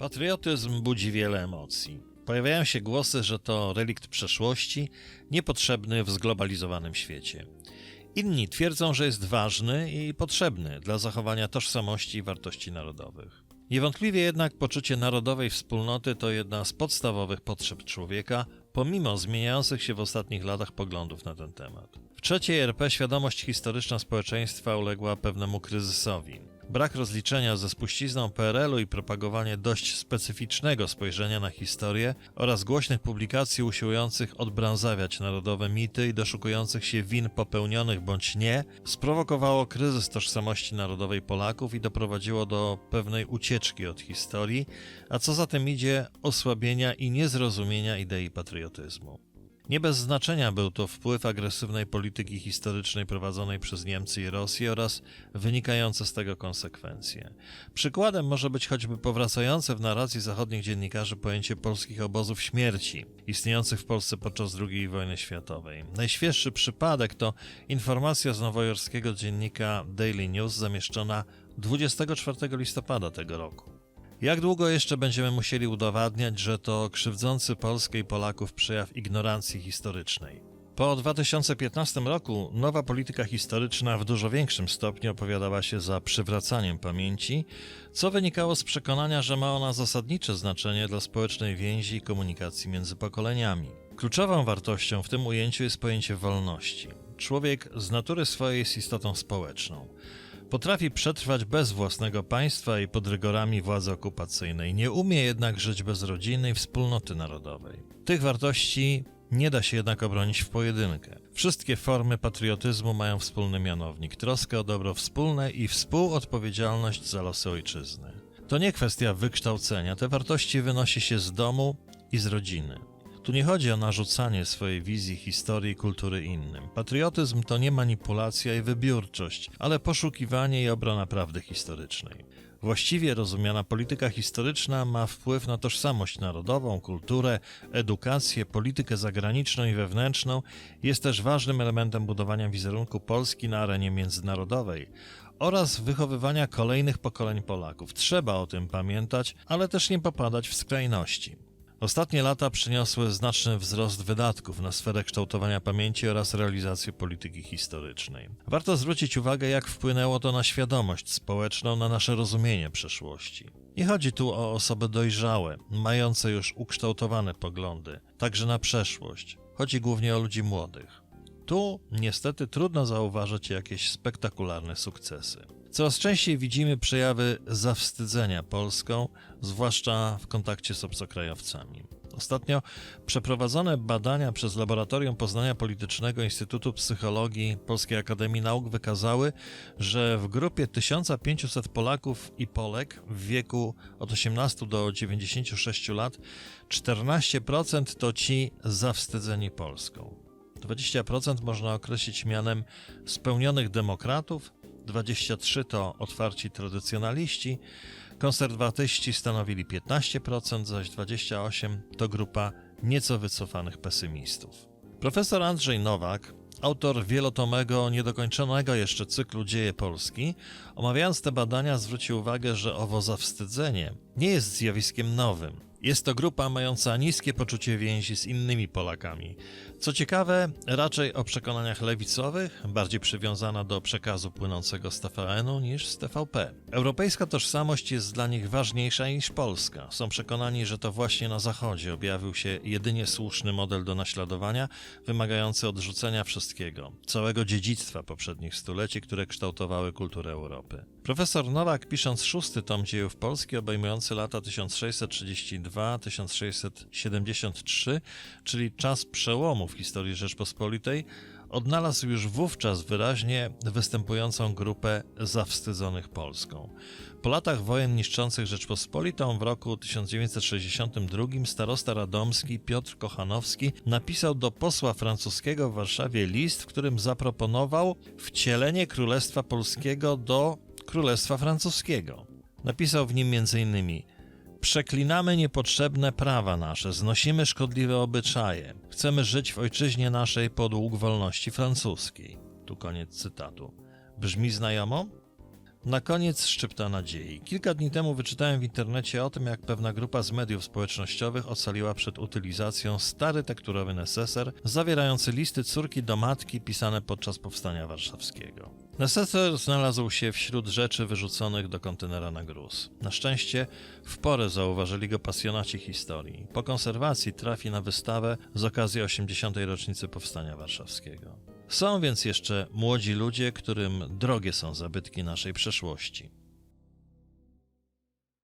Patriotyzm budzi wiele emocji. Pojawiają się głosy, że to relikt przeszłości, niepotrzebny w zglobalizowanym świecie. Inni twierdzą, że jest ważny i potrzebny dla zachowania tożsamości i wartości narodowych. Niewątpliwie jednak poczucie narodowej wspólnoty to jedna z podstawowych potrzeb człowieka, pomimo zmieniających się w ostatnich latach poglądów na ten temat. W trzeciej RP świadomość historyczna społeczeństwa uległa pewnemu kryzysowi. Brak rozliczenia ze spuścizną PRL-u i propagowanie dość specyficznego spojrzenia na historię oraz głośnych publikacji usiłujących odbranzawiać narodowe mity i doszukujących się win popełnionych bądź nie, sprowokowało kryzys tożsamości narodowej Polaków i doprowadziło do pewnej ucieczki od historii, a co za tym idzie osłabienia i niezrozumienia idei patriotyzmu. Nie bez znaczenia był to wpływ agresywnej polityki historycznej prowadzonej przez Niemcy i Rosję oraz wynikające z tego konsekwencje. Przykładem może być choćby powracające w narracji zachodnich dziennikarzy pojęcie polskich obozów śmierci, istniejących w Polsce podczas II wojny światowej. Najświeższy przypadek to informacja z nowojorskiego dziennika Daily News zamieszczona 24 listopada tego roku. Jak długo jeszcze będziemy musieli udowadniać, że to krzywdzący Polskę i Polaków przejaw ignorancji historycznej? Po 2015 roku nowa polityka historyczna w dużo większym stopniu opowiadała się za przywracaniem pamięci, co wynikało z przekonania, że ma ona zasadnicze znaczenie dla społecznej więzi i komunikacji między pokoleniami. Kluczową wartością w tym ujęciu jest pojęcie wolności. Człowiek z natury swojej jest istotą społeczną. Potrafi przetrwać bez własnego państwa i pod rygorami władzy okupacyjnej. Nie umie jednak żyć bez rodziny i wspólnoty narodowej. Tych wartości nie da się jednak obronić w pojedynkę. Wszystkie formy patriotyzmu mają wspólny mianownik troskę o dobro wspólne i współodpowiedzialność za losy ojczyzny. To nie kwestia wykształcenia, te wartości wynosi się z domu i z rodziny. Tu nie chodzi o narzucanie swojej wizji historii i kultury innym. Patriotyzm to nie manipulacja i wybiórczość, ale poszukiwanie i obrona prawdy historycznej. Właściwie rozumiana polityka historyczna ma wpływ na tożsamość narodową, kulturę, edukację, politykę zagraniczną i wewnętrzną, jest też ważnym elementem budowania wizerunku Polski na arenie międzynarodowej oraz wychowywania kolejnych pokoleń Polaków. Trzeba o tym pamiętać, ale też nie popadać w skrajności. Ostatnie lata przyniosły znaczny wzrost wydatków na sferę kształtowania pamięci oraz realizację polityki historycznej. Warto zwrócić uwagę, jak wpłynęło to na świadomość społeczną, na nasze rozumienie przeszłości. Nie chodzi tu o osoby dojrzałe, mające już ukształtowane poglądy, także na przeszłość. Chodzi głównie o ludzi młodych. Tu niestety trudno zauważyć jakieś spektakularne sukcesy. Coraz częściej widzimy przejawy zawstydzenia Polską, zwłaszcza w kontakcie z obcokrajowcami. Ostatnio przeprowadzone badania przez Laboratorium Poznania Politycznego Instytutu Psychologii Polskiej Akademii Nauk wykazały, że w grupie 1500 Polaków i Polek w wieku od 18 do 96 lat 14% to ci zawstydzeni Polską. 20% można określić mianem spełnionych demokratów, 23 to otwarci tradycjonaliści, konserwatyści stanowili 15%, zaś 28 to grupa nieco wycofanych pesymistów. Profesor Andrzej Nowak, autor wielotomego, niedokończonego jeszcze cyklu Dzieje Polski, omawiając te badania zwrócił uwagę, że owo zawstydzenie nie jest zjawiskiem nowym. Jest to grupa mająca niskie poczucie więzi z innymi Polakami. Co ciekawe, raczej o przekonaniach lewicowych, bardziej przywiązana do przekazu płynącego z TVN-u niż z TVP. Europejska tożsamość jest dla nich ważniejsza niż polska. Są przekonani, że to właśnie na Zachodzie objawił się jedynie słuszny model do naśladowania, wymagający odrzucenia wszystkiego, całego dziedzictwa poprzednich stuleci, które kształtowały kulturę Europy. Profesor Nowak, pisząc szósty tom dziejów Polski, obejmujący lata 1632-1673, czyli czas przełomu w historii Rzeczpospolitej, odnalazł już wówczas wyraźnie występującą grupę zawstydzonych Polską. Po latach wojen niszczących Rzeczpospolitą w roku 1962 starosta radomski Piotr Kochanowski napisał do posła francuskiego w Warszawie list, w którym zaproponował wcielenie Królestwa Polskiego do Królestwa Francuskiego. Napisał w nim m.in. Przeklinamy niepotrzebne prawa nasze, znosimy szkodliwe obyczaje. Chcemy żyć w ojczyźnie naszej pod łuk wolności francuskiej. Tu koniec cytatu. Brzmi znajomo? Na koniec szczypta nadziei. Kilka dni temu wyczytałem w internecie o tym, jak pewna grupa z mediów społecznościowych ocaliła przed utylizacją stary tekturowy neseser zawierający listy córki do matki pisane podczas powstania warszawskiego. Neseser znalazł się wśród rzeczy wyrzuconych do kontenera na gruz. Na szczęście w porę zauważyli go pasjonaci historii. Po konserwacji trafi na wystawę z okazji 80. rocznicy powstania warszawskiego. Są więc jeszcze młodzi ludzie, którym drogie są zabytki naszej przeszłości.